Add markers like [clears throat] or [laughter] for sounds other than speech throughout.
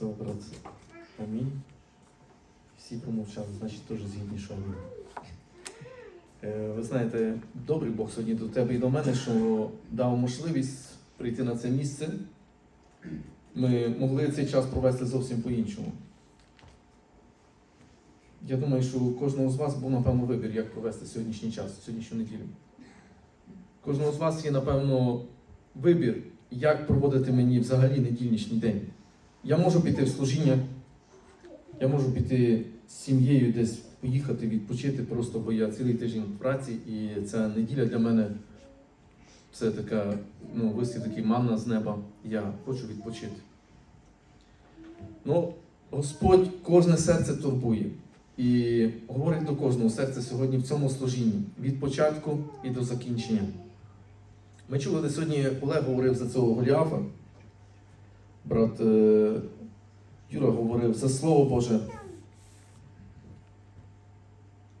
Все, брат. Амінь. Всі промовчали, значить теж згідні, що амінь. Е, Ви знаєте, добрий Бог сьогодні до тебе і до мене, що дав можливість прийти на це місце. Ми могли цей час провести зовсім по-іншому. Я думаю, що у кожного з вас був, напевно, вибір, як провести сьогоднішній час, сьогоднішню неділю. Кожного з вас є, напевно, вибір, як проводити мені взагалі недільнішній день. Я можу піти в служіння, я можу піти з сім'єю десь поїхати, відпочити, просто бо я цілий тиждень в праці, і ця неділя для мене це така, ну, вислів такий манна з неба. Я хочу відпочити. Ну, Господь кожне серце турбує. І говорить до кожного серця сьогодні в цьому служінні від початку і до закінчення. Ми чули, де сьогодні Олег говорив за цього Голіафа. Брат е, Юра говорив за Слово Боже.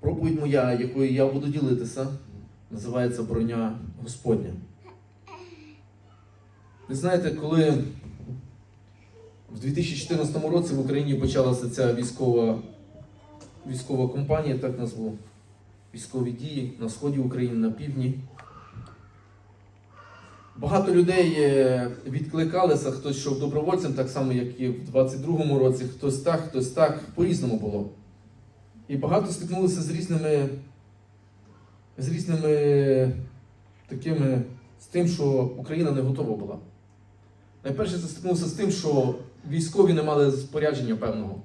Проповідь моя, якою я буду ділитися, називається Броня Господня. Ви знаєте, коли в 2014 році в Україні почалася ця військова, військова кампанія, так назву, військові дії на сході України, на півдні. Багато людей е, відкликалися, хтось йшов добровольцем, так само, як і в 22-му році, хтось так, хтось так, по-різному було. І багато стикнулися з різними, з різними такими, з тим, що Україна не готова була. Найперше це стикнувся з тим, що військові не мали спорядження певного.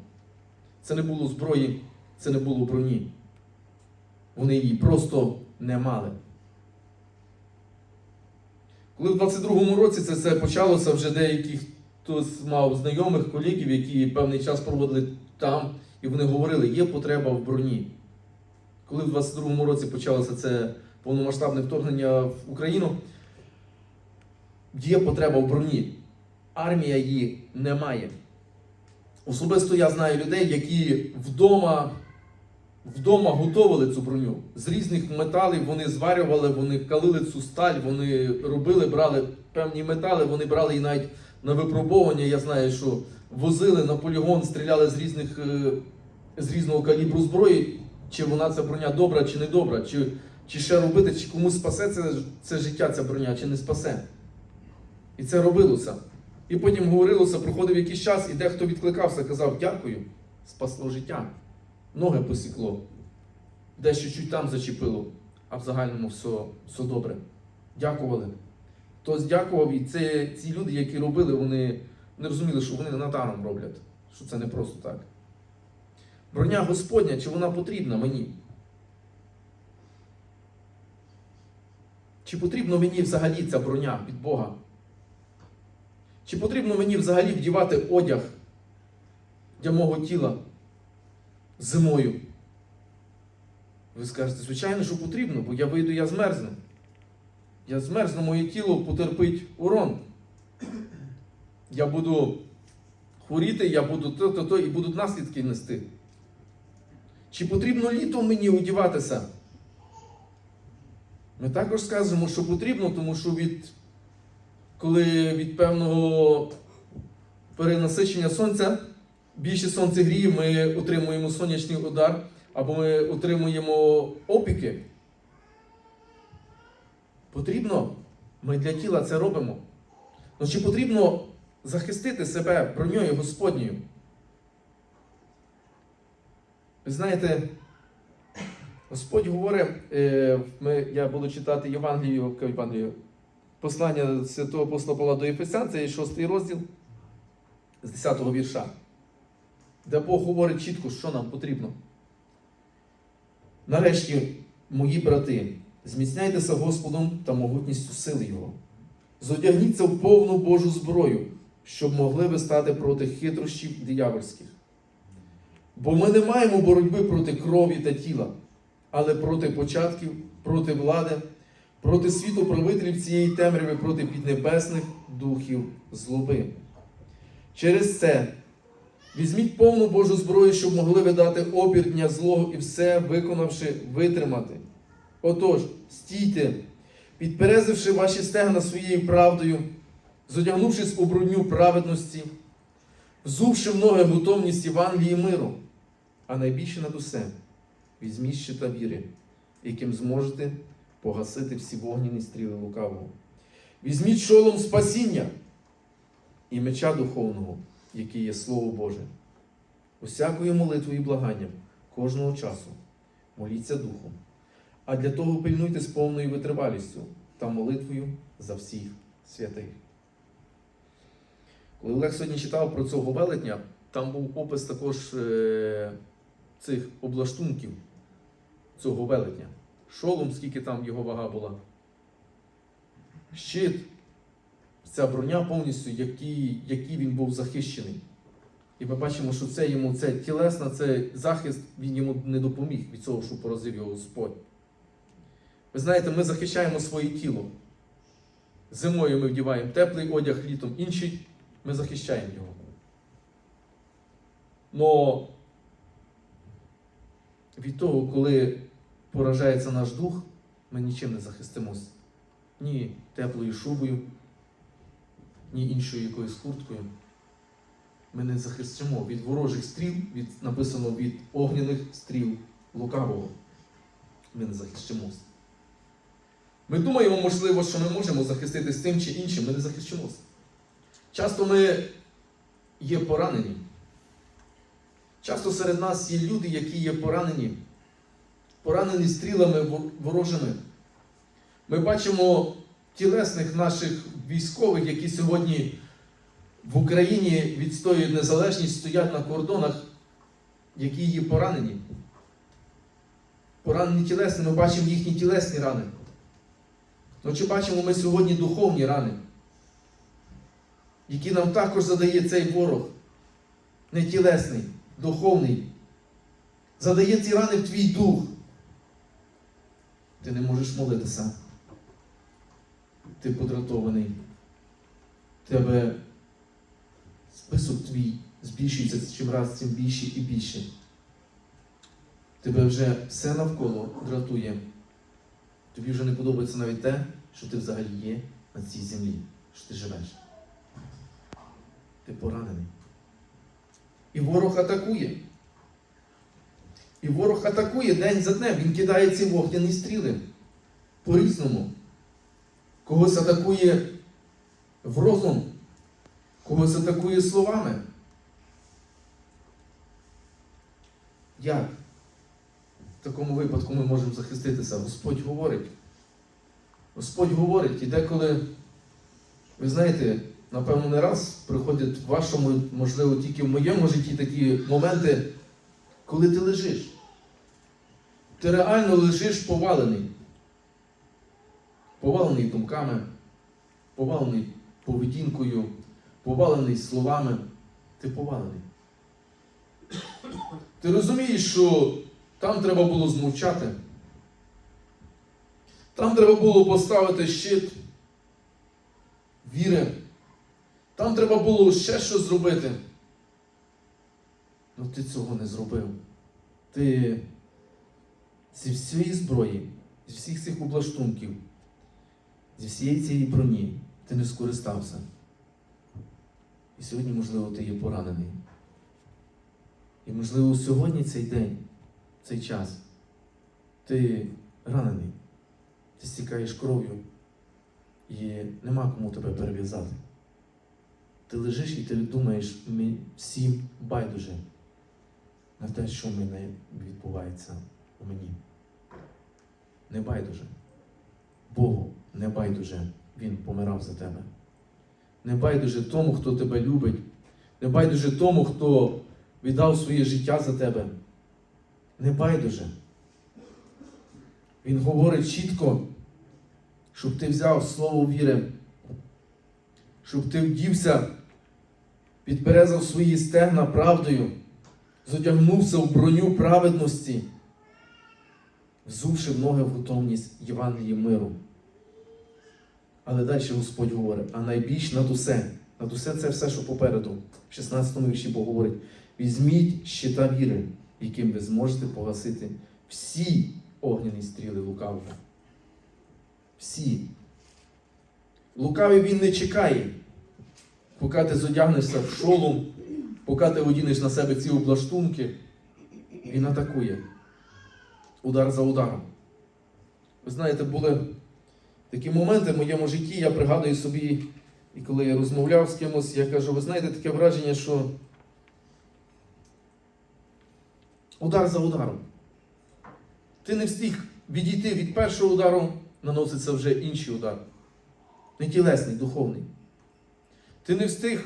Це не було зброї, це не було броні. Вони її просто не мали. Коли в 22-му році це все почалося, вже деякі хтось мав знайомих, колегів, які певний час проводили там, і вони говорили, є потреба в броні. Коли в 22-му році почалося це повномасштабне вторгнення в Україну, є потреба в броні. Армія її не має. Особисто я знаю людей, які вдома, вдома готували цю броню. З різних металів вони зварювали, вони калили цю сталь, вони робили, брали певні метали, вони брали і навіть на випробовування. Я знаю, що возили на полігон, стріляли з різних е, з різного калібру зброї, чи вона ця броня добра, чи не добра, чи, чи ще робити, чи комусь спасе це, це життя, ця броня, чи не спасе. І це робилося. І потім говорилося, проходив якийсь час, і дехто відкликався, казав, дякую, спасло життя. Ноги посікло, дещо чуть там зачепило, а в загальному все, все добре. Дякували. Хтось дякував, і це ці люди, які робили, вони не розуміли, що вони надаром роблять, що це не просто так. Броня Господня, чи вона потрібна мені? Чи потрібно мені взагалі ця броня від Бога? Чи потрібно мені взагалі вдівати одяг для мого тіла зимою? Ви скажете, звичайно, що потрібно, бо я вийду, я змерзну. Я змерзну, моє тіло потерпить урон. Я буду хворіти, я буду то-то-то і будуть наслідки нести. Чи потрібно літом мені одіватися? Ми також скажемо, що потрібно, тому що від, коли від певного перенасичення сонця більше сонце гріє, ми отримуємо сонячний удар або ми отримуємо опіки. Потрібно, ми для тіла це робимо. Ну чи потрібно захистити себе броньою Господньою? Ви знаєте, Господь говорить, е, ми, я буду читати Євангелію, Євангелію, послання святого апостола Павла до Ефесян, це 6 розділ з 10 го вірша, де Бог говорить чітко, що нам потрібно. Нарешті, мої брати, зміцняйтеся Господом та могутністю сили Його. Зодягніться в повну Божу зброю, щоб могли ви стати проти хитрощів диявольських. Бо ми не маємо боротьби проти крові та тіла, але проти початків, проти влади, проти світу правителів цієї темряви, проти піднебесних духів злоби. Через це візьміть повну Божу зброю, щоб могли ви дати опір дня злого і все, виконавши, витримати. Отож, стійте, підперезивши ваші стегна своєю правдою, зодягнувшись у броню праведності, взувши в ноги готовність Євангелії миру, а найбільше над усе візьміть щита віри, яким зможете погасити всі вогняні стріли лукавого. Візьміть шолом спасіння і меча духовного, який є Слово Боже. Усякою молитвою і благанням кожного часу моліться Духом, а для того пильнуйте з повною витривалістю та молитвою за всіх святих. Коли Олег сьогодні читав про цього велетня, там був опис також е, цих облаштунків цього велетня. Шолом, скільки там його вага була. Щит, ця броня повністю, який, який він був захищений. І ми бачимо, що це йому це тілесна, це захист, він йому не допоміг від цього, що поразив його Господь. Ви знаєте, ми захищаємо своє тіло. Зимою ми вдіваємо теплий одяг, літом інший, ми захищаємо його. Но від того, коли поражається наш дух, ми нічим не захистимося. Ні теплою шубою, ні іншою якоюсь курткою. Ми не захистимо від ворожих стріл, від, написано від огняних стріл лукавого. Ми не захищимося. Ми думаємо, можливо, що ми можемо захиститись тим чи іншим, ми не захищимося. Часто ми є поранені. Часто серед нас є люди, які є поранені, поранені стрілами ворожими. Ми бачимо тілесних наших військових, які сьогодні в Україні відстоюють незалежність, стоять на кордонах, які є поранені. Поранені тілесні, ми бачимо їхні тілесні рани. Ну чи бачимо ми сьогодні духовні рани, які нам також задає цей ворог, не тілесний, духовний. Задає ці рани в твій дух. Ти не можеш молитися. Ти подратований. Тебе список твій збільшується чим раз тим більше і більше. Тебе вже все навколо дратує. Тобі вже не подобається навіть те, що ти взагалі є на цій землі, що ти живеш. Ти поранений. І ворог атакує. І ворог атакує день за днем. Він кидає ці вогняні стріли. По-різному. Когось атакує в розум, когось атакує словами. Як? В такому випадку ми можемо захиститися. Господь говорить. Господь говорить, і деколи, ви знаєте, напевно, не раз приходять в вашому, можливо, тільки в моєму житті такі моменти, коли ти лежиш. Ти реально лежиш повалений. Повалений думками, повалений поведінкою, повалений словами. Ти повалений. Ти розумієш, що там треба було змовчати. Там треба було поставити щит віри. Там треба було ще щось зробити. Ну ти цього не зробив. Ти зі всієї зброї, зі всіх цих облаштунків, зі всієї цієї броні ти не скористався. І сьогодні, можливо, ти є поранений. І, можливо, сьогодні цей день, цей час, ти ранений, ти стікаєш кров'ю і нема кому тебе перев'язати. Ти лежиш і ти думаєш, ми всім байдуже на те, що в мене відбувається у мені. Не байдуже. Богу не байдуже, Він помирав за тебе. Не байдуже тому, хто тебе любить. Не байдуже тому, хто віддав своє життя за тебе. Не байдуже. Він говорить чітко, щоб ти взяв слово віри, щоб ти вдівся, підперезав свої стегна правдою, зодягнувся в броню праведності, взувши в ноги в готовність Євангелії миру. Але далі Господь говорить, а найбільш над усе, над усе це все, що попереду, в 16 вірші Бог говорить, візьміть щита віри, яким ви зможете погасити всі огняні стріли лукавого. Всі. Лукавий він не чекає, поки ти зодягнешся в шолом, поки ти одінеш на себе ці облаштунки, він атакує. Удар за ударом. Ви знаєте, були такі моменти в моєму житті, я пригадую собі, і коли я розмовляв з кимось, я кажу, ви знаєте, таке враження, що удар за ударом. Ти не встиг відійти від першого удару, наноситься вже інший удар. Не тілесний, духовний. Ти не встиг,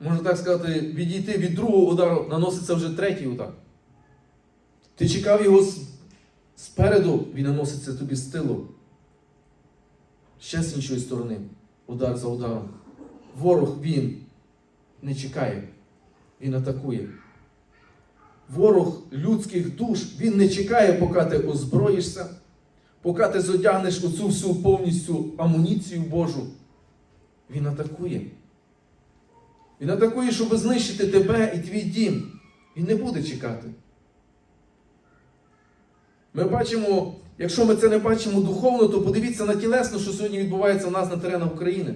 можна так сказати, відійти від другого удару, наноситься вже третій удар. Ти чекав його спереду, він наноситься тобі з тилу. Ще з іншої сторони, удар за ударом. Ворог він не чекає, він атакує. Ворог людських душ, він не чекає, поки ти озброїшся, поки ти зодягнеш оцю всю повністю амуніцію Божу. Він атакує. Він атакує, щоб знищити тебе і твій дім. Він не буде чекати. Ми бачимо, якщо ми це не бачимо духовно, то подивіться на тілесно, що сьогодні відбувається у нас на теренах України.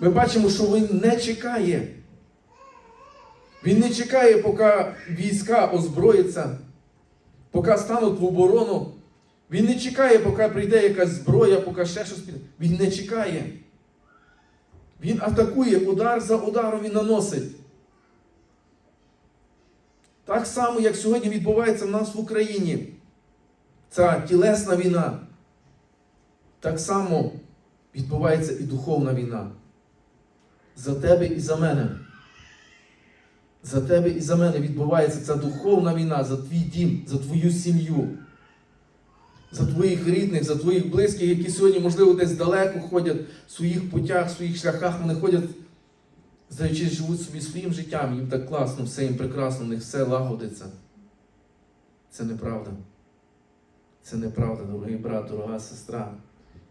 Ми бачимо, що він не чекає. Він не чекає, поки війська озброяться, поки стануть в оборону. Він не чекає, поки прийде якась зброя, поки ще щось піде. Він не чекає. Він атакує, удар за ударом він наносить. Так само, як сьогодні відбувається в нас в Україні. Ця тілесна війна. Так само відбувається і духовна війна. За тебе і за мене. За тебе і за мене відбувається ця духовна війна за твій дім, за твою сім'ю, за твоїх рідних, за твоїх близьких, які сьогодні, можливо, десь далеко ходять в своїх путях, в своїх шляхах, вони ходять, здаючи, живуть собі своїм життям, їм так класно, все їм прекрасно, в них все лагодиться. Це неправда. Це неправда, дорогий брат, дорога сестра.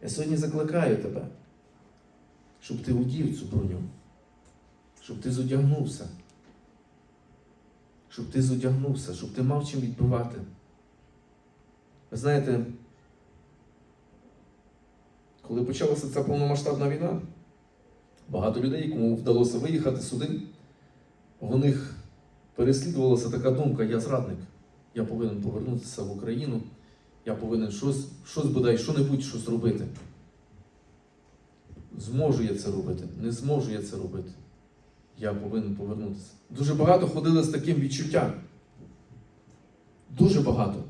Я сьогодні закликаю тебе, щоб ти удів цю броню, щоб ти зодягнувся щоб ти зодягнувся, щоб ти мав чим відбивати. Ви знаєте, коли почалася ця повномасштабна війна, багато людей, кому вдалося виїхати сюди, в них переслідувалася така думка, я зрадник, я повинен повернутися в Україну, я повинен щось, щось бодай, що-небудь щось робити. Зможу я це робити, не зможу я це робити я повинен повернутися. Дуже багато ходили з таким відчуттям. Дуже багато.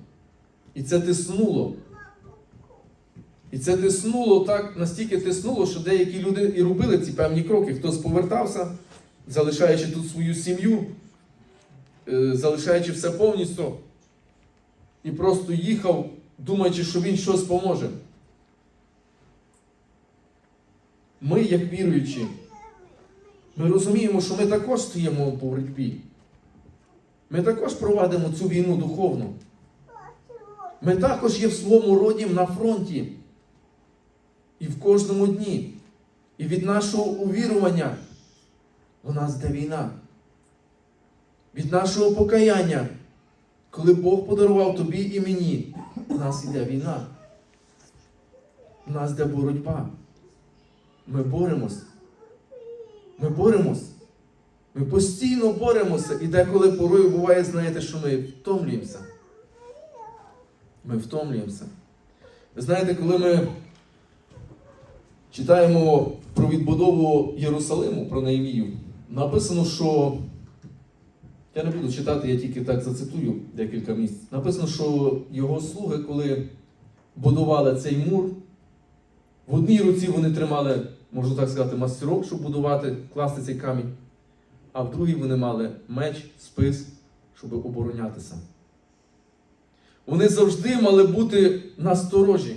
І це тиснуло. І це тиснуло так, настільки тиснуло, що деякі люди і робили ці певні кроки. Хтось повертався, залишаючи тут свою сім'ю, е, залишаючи все повністю, і просто їхав, думаючи, що він щось поможе. Ми, як віруючі, ми розуміємо, що ми також стоїмо у боротьбі. Ми також провадимо цю війну духовну. Ми також є в своєму роді на фронті. І в кожному дні. І від нашого увірування у нас йде війна. Від нашого покаяння, коли Бог подарував тобі і мені, у нас йде війна. У нас йде боротьба. Ми боремось. Ми боремось. Ми постійно боремося. І деколи порою буває, знаєте, що ми втомлюємося. Ми втомлюємося. Ви знаєте, коли ми читаємо про відбудову Єрусалиму, про Неємію, написано, що. Я не буду читати, я тільки так зацитую декілька місць. Написано, що його слуги, коли будували цей мур, в одній руці вони тримали можна так сказати, мастерок, щоб будувати, класти цей камінь, а в другій вони мали меч, спис, щоб оборонятися. Вони завжди мали бути насторожі.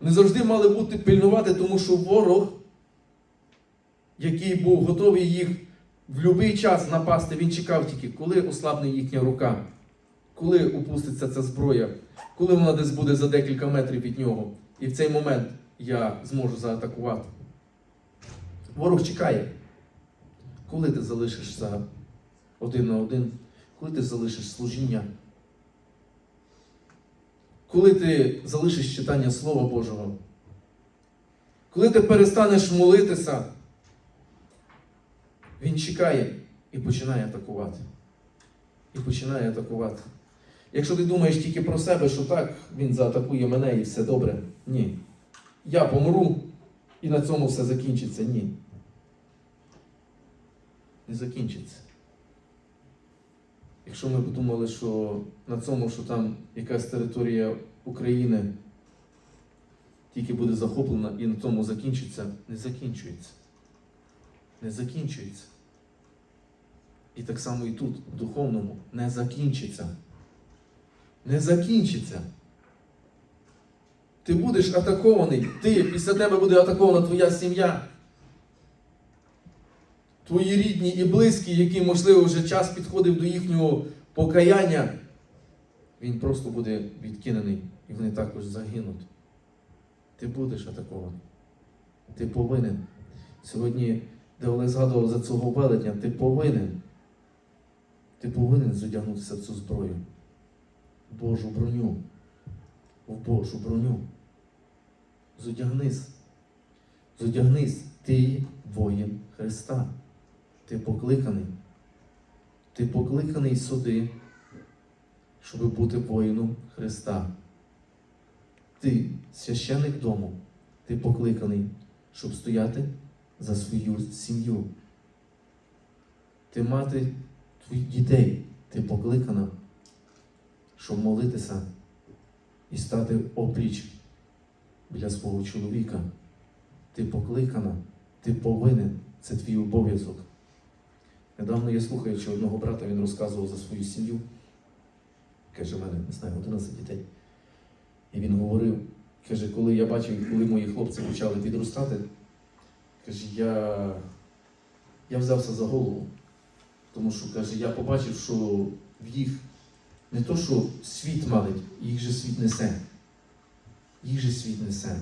Вони завжди мали бути пильнувати, тому що ворог, який був готовий їх в будь-який час напасти, він чекав тільки, коли ослабне їхня рука, коли опуститься ця зброя, коли вона десь буде за декілька метрів від нього. І в цей момент я зможу заатакувати. Ворог чекає, коли ти залишишся один на один, коли ти залишиш служіння, коли ти залишиш читання Слова Божого, коли ти перестанеш молитися, Він чекає. і починає атакувати. І починає атакувати. Якщо ти думаєш тільки про себе, що так, він заатакує мене і все добре. Ні. Я помру і на цьому все закінчиться. Ні. Не закінчиться. Якщо ми б думали, що на цьому, що там якась територія України тільки буде захоплена і на тому закінчиться, не закінчується. Не закінчується. І так само і тут, в духовному, не закінчиться. Не закінчиться. Ти будеш атакований, ти, після тебе буде атакована твоя сім'я. Твої рідні і близькі, які, можливо, вже час підходив до їхнього покаяння, він просто буде відкинений і вони також загинуть. Ти будеш атакований. Ти повинен. Сьогодні, де Олег згадував за цього велетня, ти повинен. Ти повинен зодягнутися в цю зброю. В Божу броню. В Божу броню. Зодягнись. Зодягнись, ти воїн Христа. Ти покликаний. Ти покликаний сюди, щоб бути воїном Христа. Ти священник дому, ти покликаний, щоб стояти за свою сім'ю. Ти мати твоїх дітей, ти покликана, щоб молитися і стати опліч біля свого чоловіка. Ти покликана, ти повинен, це твій обов'язок. Недавно я слухаючи одного брата, він розказував за свою сім'ю. Каже, в мене, не знаю, 11 дітей. І він говорив, каже, коли я бачив, коли мої хлопці почали підростати, каже, я, я взявся за голову. Тому що, каже, я побачив, що в їх не то, що світ малить, їх же світ несе. Їх же світ несе.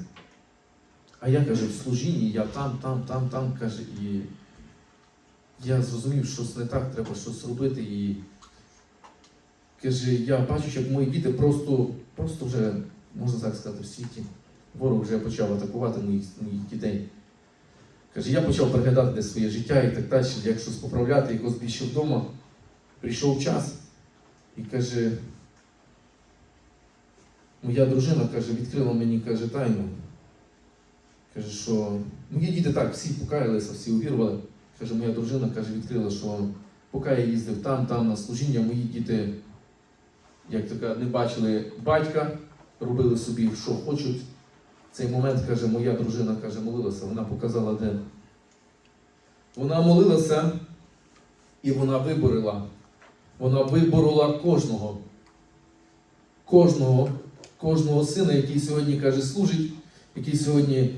А я каже, в служінні, я там, там, там, там, каже, і я зрозумів, що щось не так, треба щось робити. І каже, я бачу, як мої діти просто, просто вже, можна так сказати, в світі. Ворог вже почав атакувати моїх, моїх дітей. Каже, я почав приглядати своє життя і так далі, як щось поправляти, якось більше вдома. Прийшов час і каже, моя дружина каже, відкрила мені каже, тайну. Каже, що мої діти так, всі покаялися, всі увірували. Каже, моя дружина каже, відкрила, що поки я їздив там, там на служіння, мої діти, як така, не бачили батька, робили собі, що хочуть. Цей момент, каже, моя дружина каже, молилася, вона показала, де. Вона молилася і вона виборила. Вона виборола кожного. Кожного, кожного сина, який сьогодні каже, служить, який сьогодні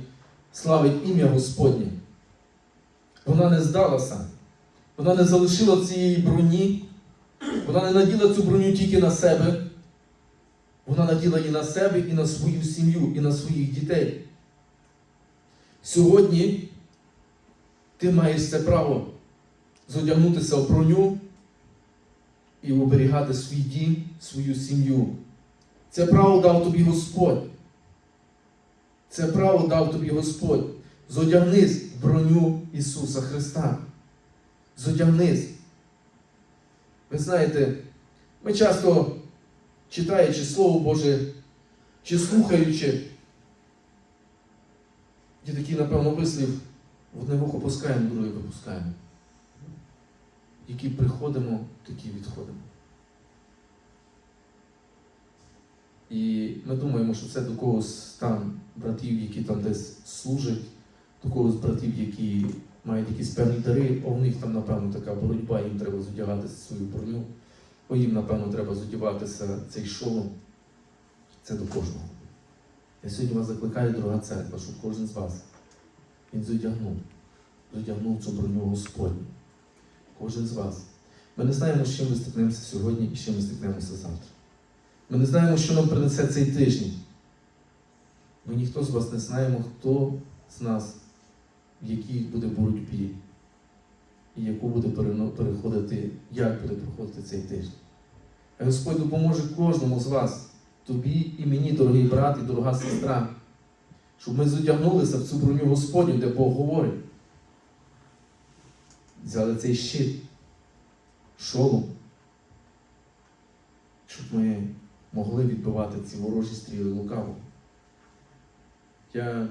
славить ім'я Господнє. Вона не здалася. Вона не залишила цієї броні. Вона не наділа цю броню тільки на себе. Вона наділа і на себе, і на свою сім'ю, і на своїх дітей. Сьогодні ти маєш це право зодягнутися в броню і оберігати свій дім, свою сім'ю. Це право дав тобі Господь. Це право дав тобі Господь. Зодягнись в броню Ісуса Христа. Зодягнись. Ви знаєте, ми часто, читаючи Слово Боже, чи слухаючи, є такий, напевно, вислів, в одне вухо пускаємо, друге випускаємо. Які приходимо, такі відходимо. І ми думаємо, що це до когось там братів, які там десь служать, до когось братів, які мають якісь певні дари, а у них там, напевно, така боротьба, їм треба зодягати свою броню, бо їм, напевно, треба зодягатися цей шолом. Це до кожного. Я сьогодні вас закликаю, дорога церква, щоб кожен з вас він зодягнув, зодягнув цю броню Господню. Кожен з вас. Ми не знаємо, з чим ми стикнемося сьогодні і з чим ми стикнемося завтра. Ми не знаємо, що нам принесе цей тиждень. Ми ніхто з вас не знаємо, хто з нас в якій буде боротьбі, і яку буде переходити, як буде проходити цей тиждень. Господь допоможе кожному з вас, тобі і мені, дорогий брат і дорога сестра, щоб ми зодягнулися в цю броню Господню, де Бог говорить. Взяли цей щит, шолом, щоб ми могли відбивати ці ворожі стріли лукаво. Я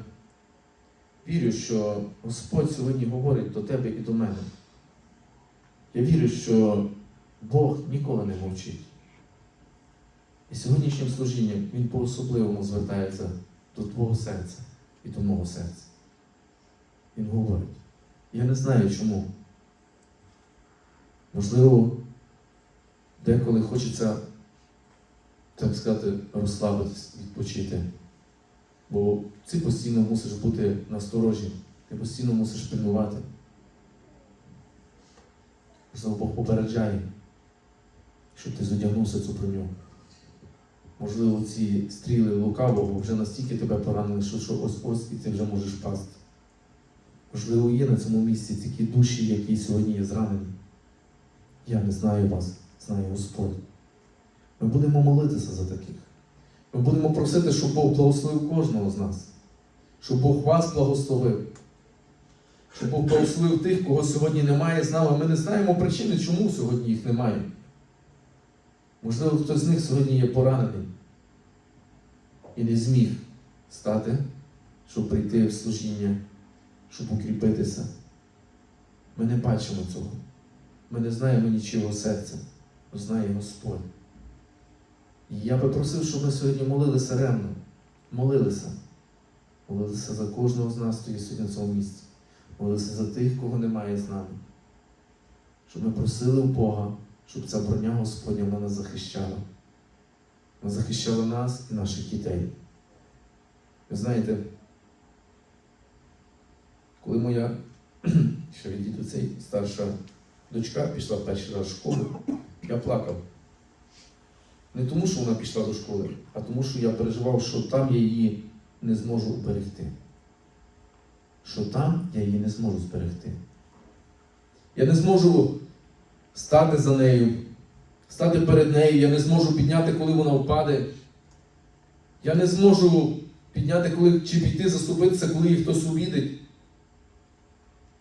вірю, що Господь сьогодні говорить до тебе і до мене. Я вірю, що Бог ніколи не мовчить. І сьогоднішнім служінням Він по-особливому звертається до твого серця і до мого серця. Він говорить. Я не знаю чому. Можливо, деколи хочеться, так сказати, розслабитись, відпочити. Бо ти постійно мусиш бути насторожі, ти постійно мусиш пильнувати. Можливо, Бог попереджає, щоб ти задягнувся цю броню. Можливо, ці стріли лукавого вже настільки тебе поранили, що, що ось ось і ти вже можеш впасти. Можливо, є на цьому місці такі душі, які сьогодні є зранені. Я не знаю вас, знає Господь. Ми будемо молитися за таких. Ми будемо просити, щоб Бог благословив кожного з нас, щоб Бог вас благословив, щоб Бог благословив тих, кого сьогодні немає з нами. Ми не знаємо причини, чому сьогодні їх немає. Можливо, хтось з них сьогодні є поранений і не зміг стати, щоб прийти в служіння, щоб укріпитися. Ми не бачимо цього. Ми не знаємо нічого серця, но знає Господь. І я би просив, щоб ми сьогодні молилися ревно, молилися. Молилися за кожного з нас, хто є сьогодні в цьому місці. Молилися за тих, кого немає з нами. Щоб ми просили у Бога, щоб ця броня Господня вона нас захищала. Вона захищала нас і наших дітей. Ви знаєте, коли моя [clears throat] ще відійду цей старша дочка пішла перший раз в школу, я плакав. Не тому, що вона пішла до школи, а тому, що я переживав, що там я її не зможу уберегти. Що там я її не зможу зберегти. Я не зможу стати за нею, стати перед нею, я не зможу підняти, коли вона впаде. Я не зможу підняти, коли, чи піти заступитися, коли її хтось увідить.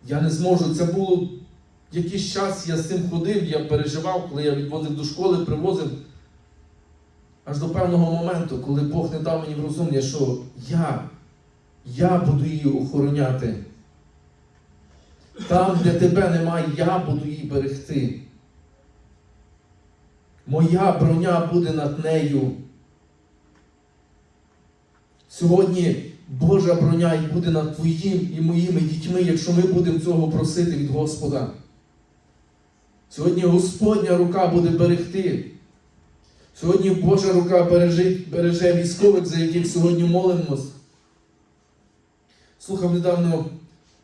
Я не зможу. Це було якийсь час, я з цим ходив, я переживав, коли я відвозив до школи, привозив. Аж до певного моменту, коли Бог не дав мені врозуміння, що я, я буду її охороняти. Там, де тебе немає, я буду її берегти. Моя броня буде над нею. Сьогодні Божа броня буде над твоїм і моїми дітьми, якщо ми будемо цього просити від Господа. Сьогодні Господня рука буде берегти. Сьогодні Божа рука береже, береже військових, за яких сьогодні молимось. Слухав недавно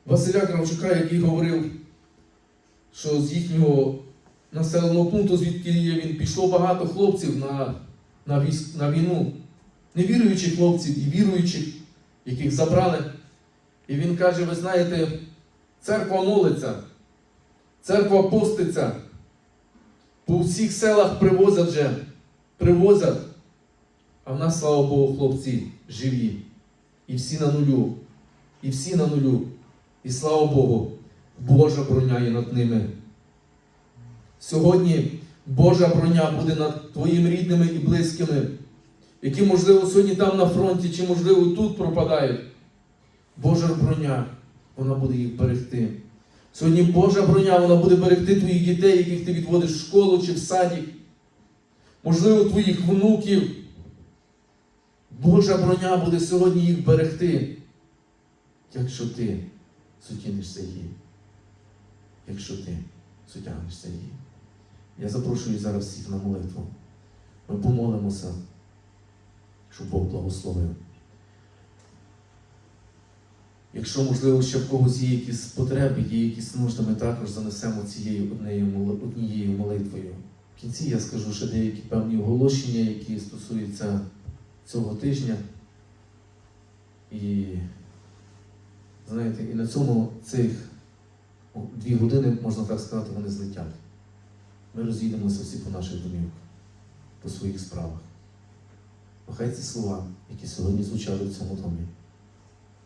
Василя Кравчука, який говорив, що з їхнього населеного пункту, звідки є він, пішло багато хлопців на, на, військ, на війну. Невіруючих хлопців і віруючих, яких забрали. І він каже: ви знаєте, церква молиться, церква поститься, по всіх селах привозять же привозять, а в нас, слава Богу, хлопці живі. І всі на нулю. І всі на нулю. І слава Богу, Божа броня є над ними. Сьогодні Божа броня буде над твоїми рідними і близькими, які, можливо, сьогодні там на фронті, чи, можливо, тут пропадають. Божа броня, вона буде їх берегти. Сьогодні Божа броня, вона буде берегти твоїх дітей, яких ти відводиш в школу чи в садик можливо, твоїх внуків. Божа броня буде сьогодні їх берегти, якщо ти сутінишся її. Якщо ти сутягнешся її. Я запрошую зараз всіх на молитву. Ми помолимося, щоб Бог благословив. Якщо, можливо, ще в когось є якісь потреби, є якісь нужди, ми також занесемо цією однією, молитвою. В кінці я скажу ще деякі певні оголошення, які стосуються цього тижня. І знаєте, і на цьому цих дві години, можна так сказати, вони злетять. Ми розійдемося всі по наших домівках, по своїх справах. Нехай ці слова, які сьогодні звучали в цьому домі,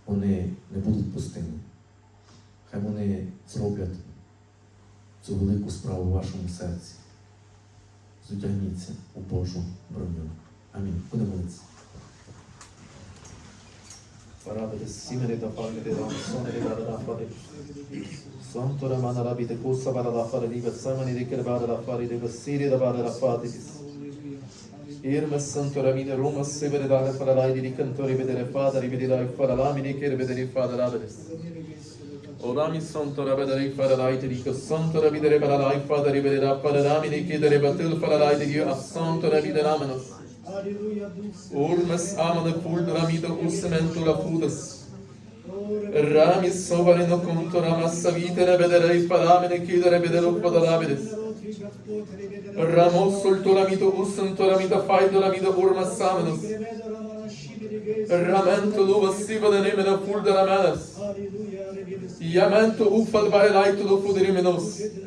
вони не будуть пустими. Хай вони зроблять цю велику справу в вашому серці. Зодягніться у Божу броню. Амінь. Будемо молитися. Parabéns, simene da fane de dam, sonere da da fare. Santora mana rabi de kusa bara da fare di besamani de ker bara da fare de besire da bara da fare. Irma santora mine Roma sebere da fare la di cantori vedere fada di vedere fare la mine ker vedere fada la des. Orami santora vedere fare la di che santora vedere bara la fada di vedere fare mine ker vedere batil fare la di a santora vedere la manos. Urmes amane pulm ramida usementu lapudas. Rami sovare no conto ramassa vite ne vedere i padamene chiedere vedere un po' da labides. Ramos sol tu ramito usen tu fai tu ramita urmes. Ramento luva siva de nemena pulm da ramanas. Yamento ufal vai laito do pudrimenos. Aleluia.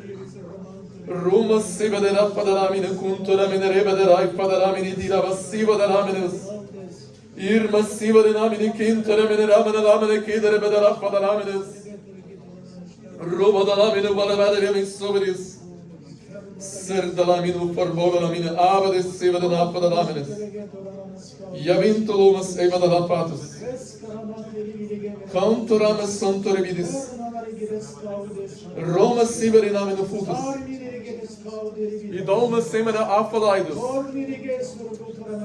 Ruma siba de raffa da ramine kuntura mine reba de raifa da ramine dila vasiba da ramine irma siba de ramine kintura mine ramine ramine kidere be de raffa da ramine Ruba da ramine vala bade remin soberis Sırdalaminu formolaminu abadet sevada lafada lamenes. Yavin tolumas eyvada lafatus. Conturamas santore vidis. Roma siveri naminu futus. Idolmas semena afalaidus.